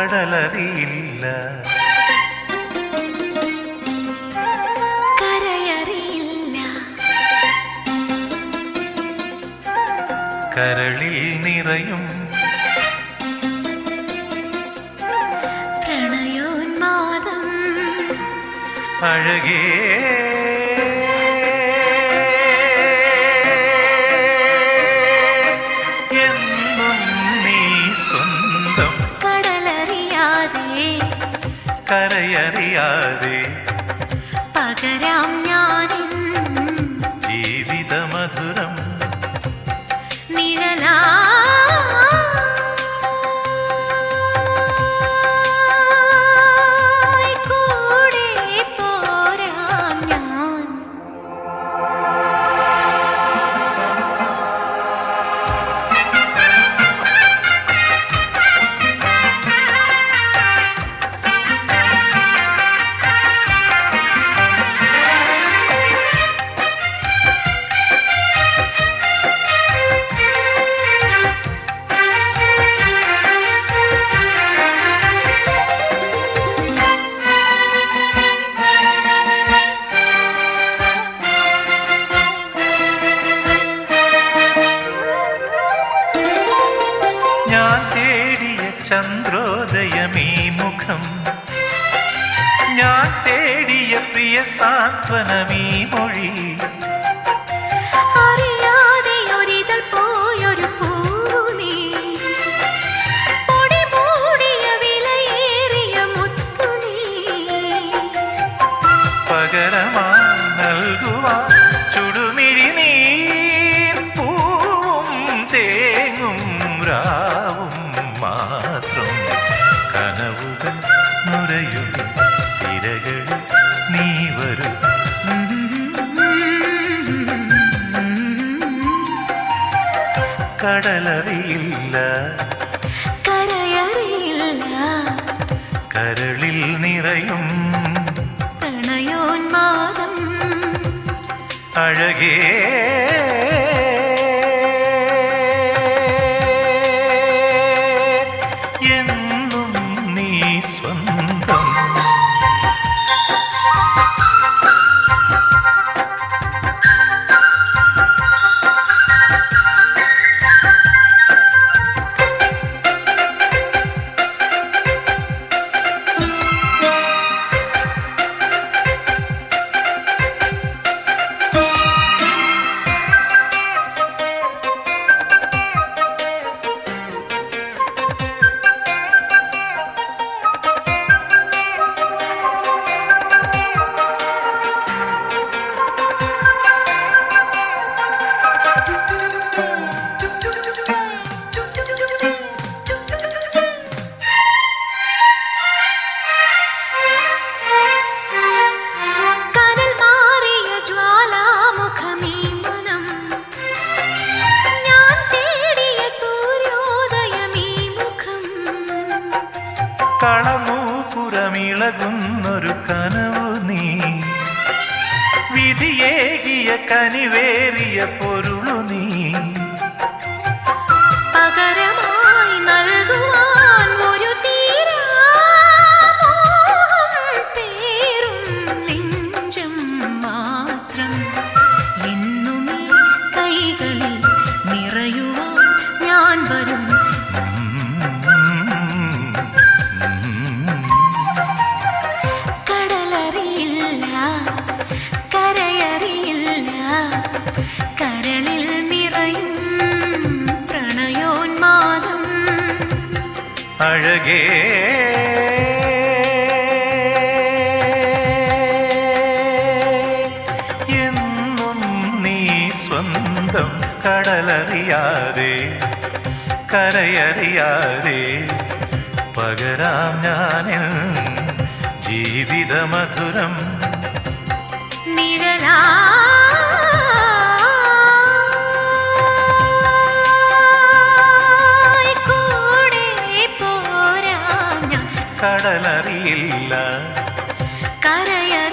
കടലറിയില്ല. കരളിൽ നിറയും. പ്രണയോന്മാദം. അഴകേ കരയറിയാതെ പകരാം ഞാനും ജീവിതമധുരം നിഴലാ ഞാൻ തേടിയ ചന്ദ്രോദയമീ മുഖം. ഞാൻ തേടിയ പ്രിയ സാന്ത്വനമീ മൊഴി. പകരമാ ഒരിതൾ മാത്രം കനവുകൾ നുരയും തിരകൾ നീ വരും. കടലറിയില്ല. കരയറിയില്ല. കരളിൽ നിറയും പ്രണയോന്മാദം. അഴകേ എന്നും കളമൂപുറമിളകുന്നൊരു കനവു നീ. വിധിയേകിയ കനിവേറിയ പൊരുളു അഴകേ. എന്നും നീ സ്വന്തം കടലറിയാതെ കരയറിയാതെ പകരാം ഞാനിൽ ജീവിതമധുരം. നിഴലാ കടലറിയില്ല. കരയ